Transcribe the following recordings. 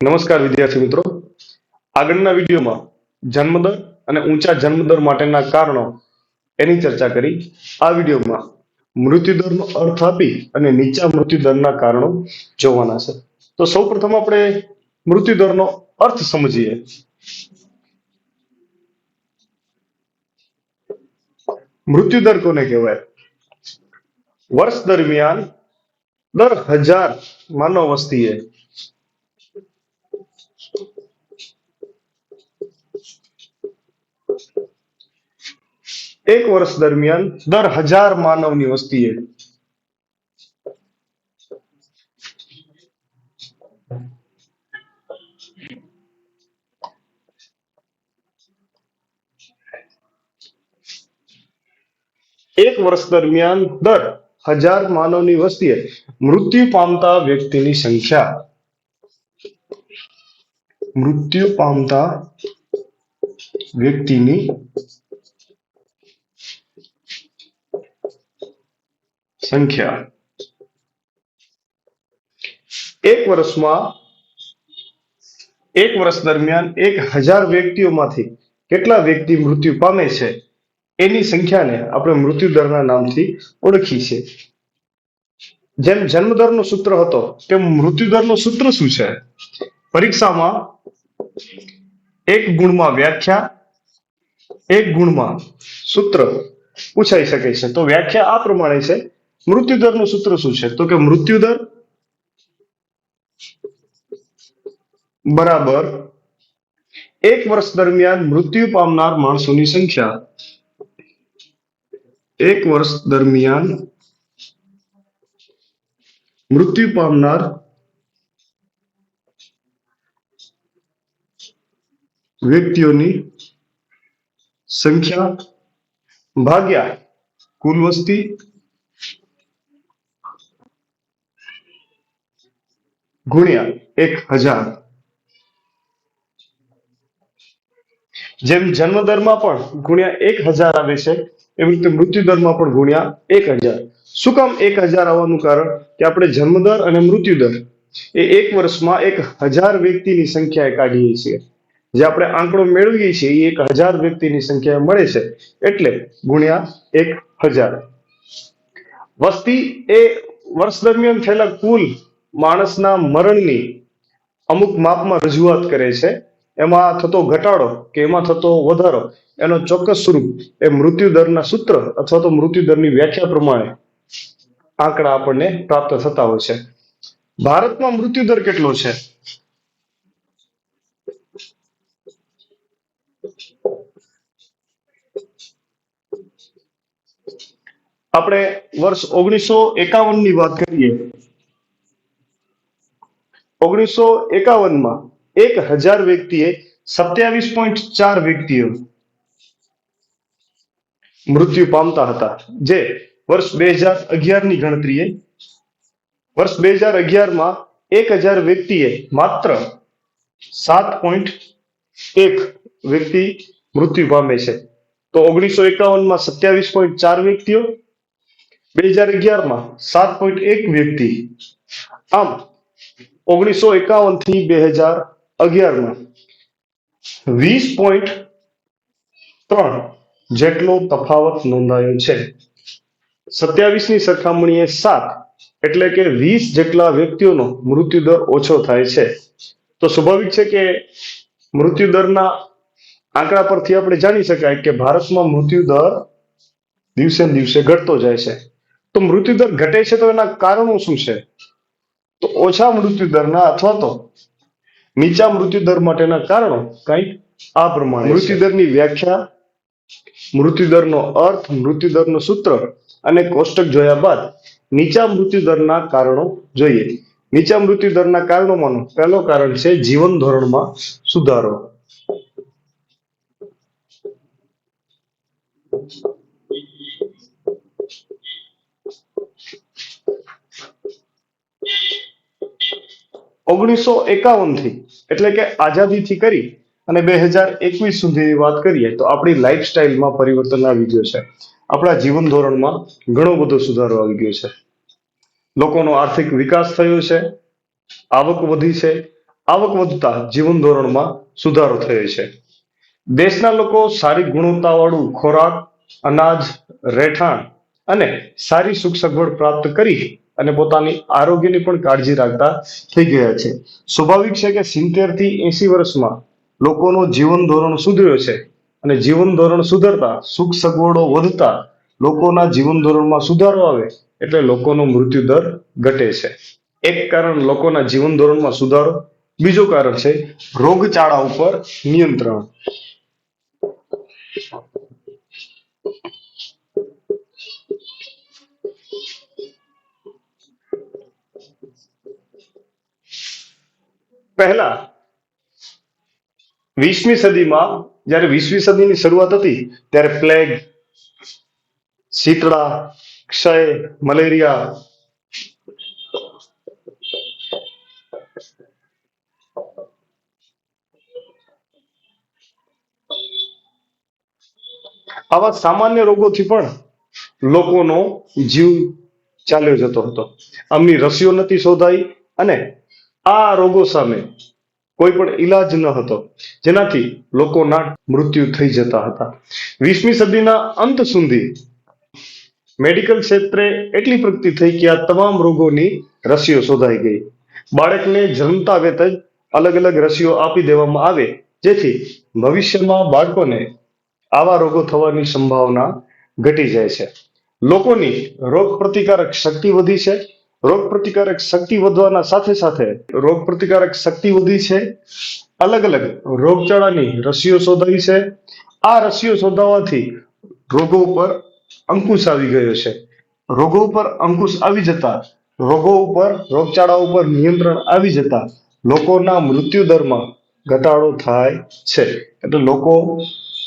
નમસ્કાર વિદ્યાર્થી મિત્રો. આગળના વિડીયોમાં જન્મદર અને ઊંચા જન્મદર માટેના કારણો એની ચર્ચા કરી. આ વિડીયોમાં મૃત્યુદરનો અર્થ આપી અને નીચા મૃત્યુદરના કારણો જોવાના છે. તો સૌપ્રથમ આપણે મૃત્યુદરનો અર્થ સમજીએ. મૃત્યુદર કોને કહેવાય? વર્ષ દરમિયાન દર હજાર માનવ વસ્તીએ એક વર્ષ દરમિયાન દર હજાર માનવની વસ્તીએ એક. વર્ષ દરમિયાન દર હજાર માનવની વસ્તીએ મૃત્યુ પામતા વ્યક્તિની સંખ્યા. મૃત્યુ પામતા વ્યક્તિની સંખ્યા. એક વર્ષમાં, એક વર્ષ દરમિયાન એક હજાર વ્યક્તિઓમાંથી કેટલા વ્યક્તિ મૃત્યુ પામે છે? એની સંખ્યાને આપણે મૃત્યુદરના નામથી ઓળખી છે. જેમ જન્મદરનો સૂત્ર હતો, તેમ મૃત્યુદરનું સૂત્ર શું છે? પરીક્ષામાં એક ગુણમાં વ્યાખ્યા, એક ગુણમાં સૂત્ર પૂછાઈ શકે છે. તો વ્યાખ્યા આ પ્રમાણે છે. મૃત્યુદરનું સૂત્ર શું છે? તો કે મૃત્યુદર બરાબર એક વર્ષ દરમિયાન મૃત્યુ પામનાર માણસોની સંખ્યા એક વર્ષ દરમિયાન મૃત્યુ પામનાર વ્યક્તિઓની સંખ્યા ભાગ્યા કુલ વસ્તી ગુણ્યા એક હજાર. જેમ જન્મદરમાં પણ ગુણ્યા એક હજાર આવે છે, એવી રીતે મૃત્યુદરમાં પણ ગુણ્યા એક હજાર. શું કામ એક હજાર આવવાનું કારણ? કે આપણે જન્મદર અને મૃત્યુદર એ એક વર્ષમાં એક હજાર વ્યક્તિની સંખ્યાએ કાઢીએ છીએ. જે આપણે આંકડો મેળવીએ છીએ, એ એક હજાર વ્યક્તિની સંખ્યા મળે છે. એટલે ગુણ્યા એક હજાર. વસ્તી એ વર્ષ દરમિયાન થયેલા કુલ માણસના મરણની અમુક માપમાં રજૂઆત કરે છે. એમાં થતો ઘટાડો કે એમાં થતો વધારો, એનો ચોક્કસ સ્વરૂપ એ મૃત્યુદરના સૂત્ર અથવા તો મૃત્યુદરની વ્યાખ્યા પ્રમાણે આંકડા આપણને પ્રાપ્ત થતા હોય છે. ભારતમાં મૃત્યુદર કેટલો છે? આપણે વર્ષ ઓગણીસો એકાવનની વાત કરીએ. ઓગણીસો એકાવનમાં એક હજાર વ્યક્તિએ સત્યાવીસ પોઈન્ટ ચાર વ્યક્તિઓ મૃત્યુ પામતા હતા, જે વર્ષ બે હજાર અગિયારની ગણતરીએ વર્ષ બે હજાર અગિયારમાં એક હજાર વ્યક્તિએ માત્ર સાત પોઈન્ટ એક વ્યક્તિ મૃત્યુ પામે છે. તો ઓગણીસો એકાવનમાં સત્યાવીસ પોઈન્ટ ચાર વ્યક્તિઓ, બે હજાર અગિયારમાં સાત પોઈન્ટ એક વ્યક્તિ. આમ ઓગણીસો એકાવનથી બે હજાર અગિયારમાં. વીસ પોઈન્ટ ત્રણ જેટલો તફાવત નોંધાયો છે. સત્યાવીસની સરખામણીએ સાત એટલે કે વીસ જેટલા વ્યક્તિઓનો મૃત્યુદર ઓછો થાય છે. તો સ્વાભાવિક છે કે મૃત્યુદરના આંકડા પરથી આપણે જાણી શકાય કે ભારતમાં મૃત્યુદર દિવસે દિવસે ઘટતો જાય છે. તો મૃત્યુદર ઘટે છે તો એના કારણો શું છે? તો ઓછા મૃત્યુદરના અથવા તો નીચા મૃત્યુદર માટેના કારણો કંઈક આ પ્રમાણે મૃત્યુદરની વ્યાખ્યા મૃત્યુદરનો અર્થ મૃત્યુદરનું સૂત્ર અને કોષ્ટક જોયા બાદ નીચા મૃત્યુદરના કારણો જોઈએ. નીચા મૃત્યુદરના કારણોમાંનું પહેલો કારણ છે જીવન ધોરણમાં સુધારો. ઓગણીસો એકાવનથી, એટલે કે આઝાદીથી કરી અને બે હજાર એકવીસ સુધીની વાત કરીએ તો આપણી લાઈફસ્ટાઈલમાં પરિવર્તન આવી ગયું છે. આપણા જીવન ધોરણમાં ઘણો બધો સુધારો આવી ગયો છે. લોકોનો આર્થિક વિકાસ થયો છે, આવક વધી છે, આવક વધતા જીવન ધોરણમાં સુધારો થયો છે. દેશના લોકો સારી ગુણવત્તાવાળું ખોરાક, અનાજ, રહેઠાણ અને સારી સુખ સગવડ પ્રાપ્ત કરી અને પોતાની આરોગ્યની પણ કાળજી રાખતા થઈ ગયા છે. સ્વાભાવિક છે કે સિત્તેરથી એસી વર્ષમાં લોકોનું જીવન ધોરણ સુધર્યો છે અને જીવન ધોરણ સુધરતા સુખ સગવડો વધતા લોકોના જીવન ધોરણમાં સુધારો આવે એટલે લોકોનો મૃત્યુ દર ઘટે છે. એક કારણ લોકોના જીવન ધોરણમાં સુધારો, બીજું કારણ છે રોગચાળા ઉપર નિયંત્રણ. પહેલા વીસમી સદીમાં, જ્યારે વીસમી સદીની શરૂઆત હતી, ત્યારે પ્લેગ શીતળા, ક્ષય મલેરિયા આવા સામાન્ય રોગોથી પણ લોકોનો જીવ ચાલ્યો જતો હતો. આમની રસીઓ નથી શોધાઈ અને આ રોગો સામે કોઈ પણ ઈલાજ ન હતો. જેનાથી લોકોના મૃત્યુ થઈ જતા હતા. વીસમી સદીના અંત સુધી મેડિકલ ક્ષેત્રે એટલી પ્રગતિ થઈ કે આ તમામ રોગોની રસીઓ શોધાઈ ગઈ. બાળકને જન્મતા વેત જ અલગ અલગ રસીઓ આપી દેવામાં આવે, જેથી ભવિષ્યમાં બાળકોને આવા રોગો થવાની સંભાવના ઘટી જાય છે. લોકોની રોગ પ્રતિકારક શક્તિ વધી છે રોગ પ્રતિકારક શક્તિ વધવાના સાથે સાથે રોગ પ્રતિકારક શક્તિ વધી છે. અલગ અલગ રોગચાળાની રસીઓ શોધાઈ છે. આ રસીઓ શોધાવાથી રોગો ઉપર અંકુશ આવી ગયો છે. રોગો ઉપર અંકુશ આવી જતા રોગો ઉપર રોગચાળા ઉપર નિયંત્રણ આવી જતા લોકોના મૃત્યુ દરમાં ઘટાડો થાય છે. એટલે લોકો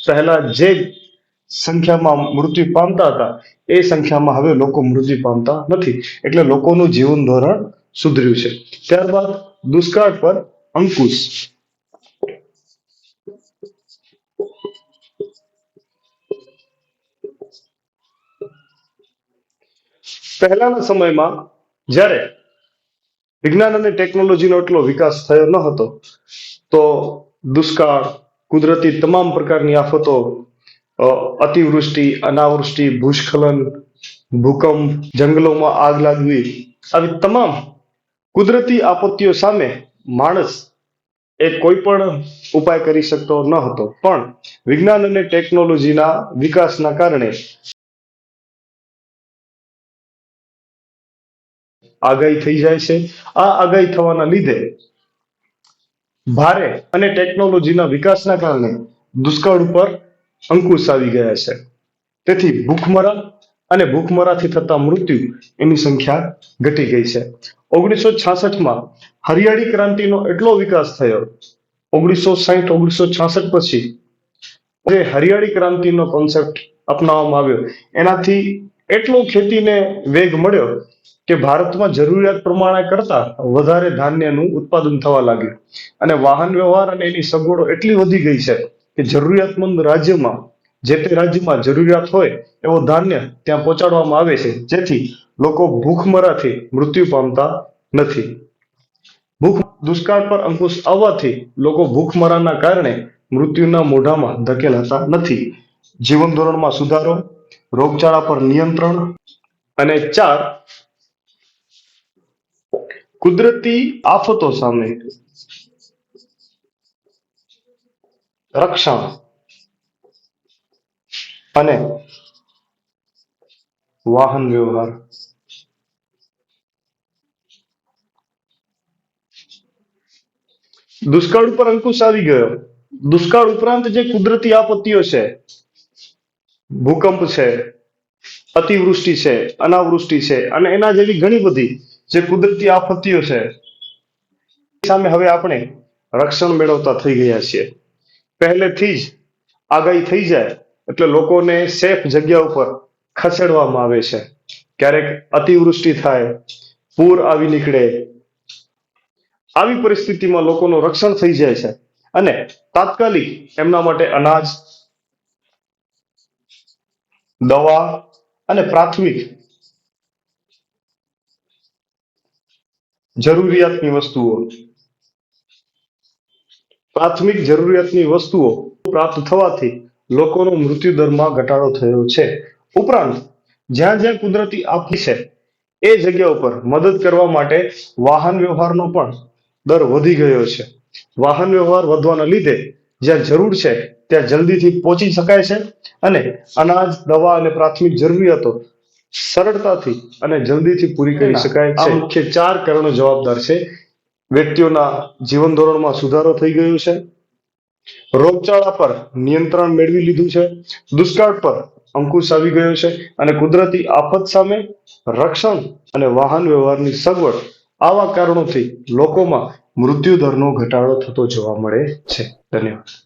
પહેલા જે સંખ્યામાં મૃત્યુ પામતા હતા. એ સંખ્યામાં હવે લોકો મૃત્યુ પામતા નથી. એટલે લોકોનું જીવન ધોરણ સુધર્યું છે. ત્યારબાદ દુષ્કાળ પર અંકુશ. પહેલાના સમયમાં જ્યારે વિજ્ઞાન અને ટેકનોલોજીનો એટલો વિકાસ થયો ન હતો, તો દુષ્કાળ, કુદરતી તમામ પ્રકારની આફતો અતિવૃષ્ટિ, અનાવૃષ્ટિ, ભૂસ્ખલન, ભૂકંપ, જંગલોમાં આગ લાગવી, આવી તમામ કુદરતી આપત્તિઓ સામે માણસ એ કોઈ પણ ઉપાય કરી શકતો ન હતો. પણ વિજ્ઞાન અને ટેકનોલોજીના વિકાસના કારણે આગાહી થઈ જાય છે. આ આગાહી થવાના લીધે ભારે અને ટેકનોલોજીના વિકાસના કારણે દુષ્કાળ ઉપર અંકુશ આવી ગયા છે. તેથી ભૂખમરા અને ભૂખમરાથી થતા મૃત્યુ એની સંખ્યા ઘટી ગઈ છે. ઓગણીસો છાસઠમાં હરિયાળી ક્રાંતિનો એટલો વિકાસ થયો. ઓગણીસો સાહીઠ, ઓગણીસો છાસઠ પછી જે હરિયાળી ક્રાંતિનો કોન્સેપ્ટ અપનાવવામાં આવ્યો, એનાથી એટલો ખેતીને વેગ મળ્યો કે ભારતમાં જરૂરિયાત પ્રમાણે કરતા વધારે ધાન્યનું ઉત્પાદન થવા લાગ્યું. અને વાહન વ્યવહાર અને એની સગવડો એટલી વધી ગઈ છે. કે જરૂરિયાતમંદ રાજ્યમાં જે તે રાજ્યમાં જરૂરિયાત હોય એવો ધાન્ય ત્યાં પહોંચાડવામાં આવે છે. જેથી લોકો ભૂખમરાથી મૃત્યુ પામતા નથી. ભૂખ દુષ્કાળ પર અંકુશ આવવાથી લોકો ભૂખમરાના કારણે મૃત્યુના મોઢામાં ધકેલાતા નથી. જીવન ધોરણમાં સુધારો, રોગચાળા પર નિયંત્રણ અને ચાર કુદરતી આફતો સામે રક્ષણ અને વાહન વ્યવહાર. દુષ્કાળ ઉપર અંકુશ આવી ગયો. દુષ્કાળ ઉપરાંત જે કુદરતી આપત્તિઓ છે, ભૂકંપ છે, અતિવૃષ્ટિ છે, અનાવૃષ્ટિ છે, અને એના જેવી ઘણી બધી જે કુદરતી આપત્તિઓ છે સામે હવે આપણે રક્ષણ મેળવતા થઈ ગયા છીએ. પહેલેથી જ આગાહી થઈ જાય એટલે લોકોને સેફ જગ્યા ઉપર ખસેડવામાં આવે છે. ક્યારેક અતિવૃષ્ટિ થાય, પૂર આવી નીકળે, આવી પરિસ્થિતિમાં લોકોનું રક્ષણ થઈ જાય છે. અને તાત્કાલિક એમના માટે અનાજ, દવા અને પ્રાથમિક જરૂરિયાતની વસ્તુઓ પ્રાથમિક જરૂરિયાતની વસ્તુઓ પ્રાપ્ત થવાથી લોકોનો મૃત્યુ દરમાં ઘટાડો થયો છે. ઉપરાંત જ્યાં જ્યાં કુદરતી આપત્તિ છે એ જગ્યા ઉપર મદદ કરવા માટે વાહન વ્યવહારનો પણ દર વધી ગયો છે. વાહન વ્યવહાર વધવાના લીધે જ્યાં જરૂર છે ત્યાં જલ્દીથી પહોંચી શકાય છે અને અનાજ દવા અને પ્રાથમિક જરૂરિયાતો સરળતાથી અને જલ્દીથી પૂરી કરી શકાય છે. મુખ્ય ચાર કારણો જવાબદાર છે. વ્યક્તિઓના જીવન ધોરણમાં સુધારો થઈ ગયો છે. રોગચાળા પર નિયંત્રણ મેળવી લીધું છે. દુષ્કાળ પર અંકુશ આવી ગયો છે અને કુદરતી આફત સામે રક્ષણ અને વાહન વ્યવહારની સગવડ આવા કારણોથી લોકોમાં મૃત્યુ દરનો ઘટાડો થતો જોવા મળે છે. ધન્યવાદ.